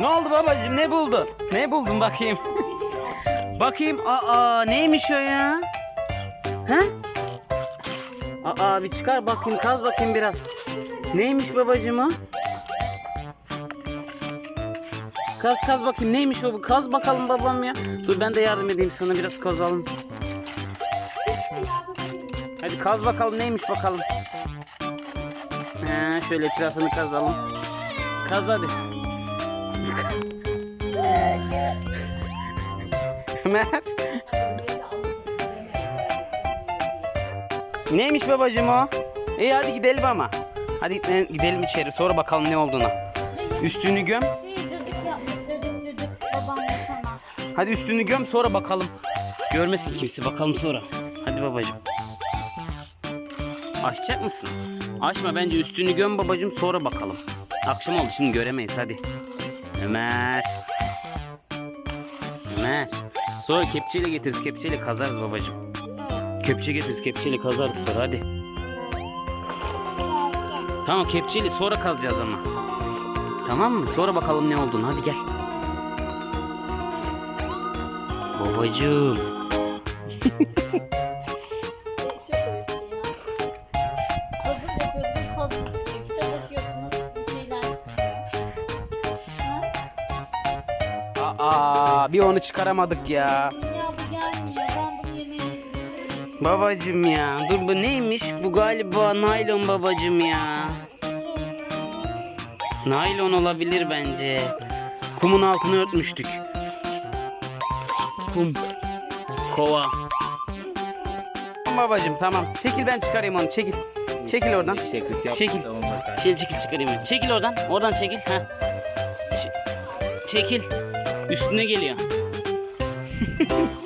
Ne oldu babacığım ne buldun? Ne buldun bakayım? bakayım. Aa neymiş o ya? He? Aa bir çıkar bakayım kaz bakayım biraz. Neymiş babacığım o? Kaz kaz bakayım neymiş o? Kaz bakalım babam ya. Dur ben de yardım edeyim sana biraz kazalım. Hadi kaz bakalım neymiş bakalım. He, şöyle etrafını kazalım. Kaz hadi. Ömer. Neymiş babacığım o? İyi hadi gidelim ama. Hadi gidelim- içeri sonra bakalım ne olduğuna. Üstünü göm. Hadi üstünü göm sonra bakalım. Görmesin kimse bakalım sonra. Hadi babacığım. Açacak mısın? Açma bence üstünü göm babacığım sonra bakalım. Akşam oldu şimdi göremeyiz hadi. Ömer. Ömer. Sonra kepçeyle getiririz kepçeyle kazarız babacığım. Kepçe getiririz kepçeyle kazarız sonra hadi. Tamam kepçeyle sonra kazacağız ama. Tamam mı? Sonra bakalım ne olduğunu hadi gel. Babacığım. Aa bir onu çıkaramadık ya. Ya bu gelmiyor. Ben bunu yemeği istiyorum. Babacım ya. Dur bu neymiş? Bu galiba naylon babacım ya. Naylon olabilir bence. Kumun altını örtmüştük. Kum. Kova. Babacım tamam. Çekil ben çıkarayım onu çekil. Çekil oradan. Çekil. Çekil çekil çıkarayım. ben. Çekil oradan. Oradan çekil. Ha. Çekil. Üstüne geliyor.